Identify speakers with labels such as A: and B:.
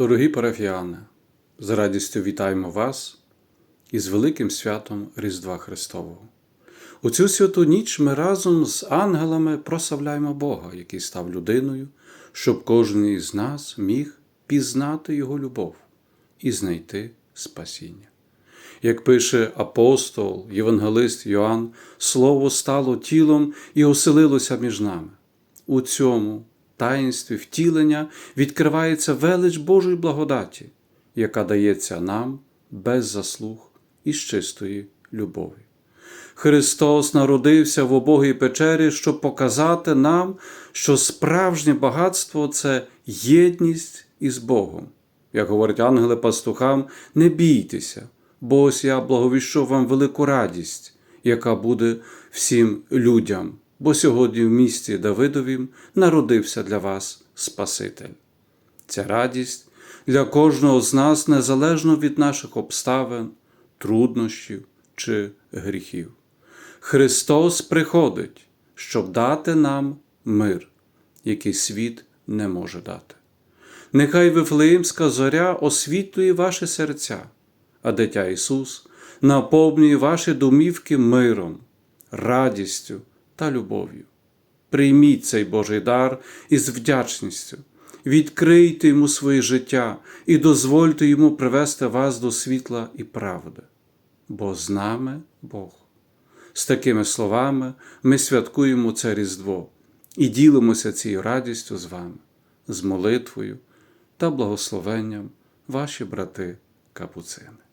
A: Дорогі парафіяни, з радістю вітаємо вас із великим святом Різдва Христового. У цю святу ніч ми разом з ангелами прославляємо Бога, який став людиною, щоб кожен із нас міг пізнати Його любов і знайти спасіння. Як пише апостол, євангелист Йоанн, Слово стало тілом і оселилося між нами. У цьому таїнстві втілення відкривається велич Божої благодаті, яка дається нам без заслуг і з чистої любові. Христос народився в обогій печері, щоб показати нам, що справжнє багатство це єдність із Богом. Як говорять ангели пастухам, не бійтеся, бо ось я благовіщу вам велику радість, яка буде всім людям, бо сьогодні в місті Давидовім народився для вас Спаситель. Ця радість для кожного з нас незалежно від наших обставин, труднощів чи гріхів. Христос приходить, щоб дати нам мир, який світ не може дати. Нехай Вифлеємська зоря освітлює ваші серця, а дитя Ісус наповнює ваші домівки миром, радістю та любов'ю. Прийміть цей Божий дар із вдячністю, відкрийте йому своє життя і дозвольте йому привести вас до світла і правди, бо з нами Бог. З такими словами ми святкуємо це Різдво і ділимося цією радістю з вами, з молитвою та благословенням ваші брати капуцини.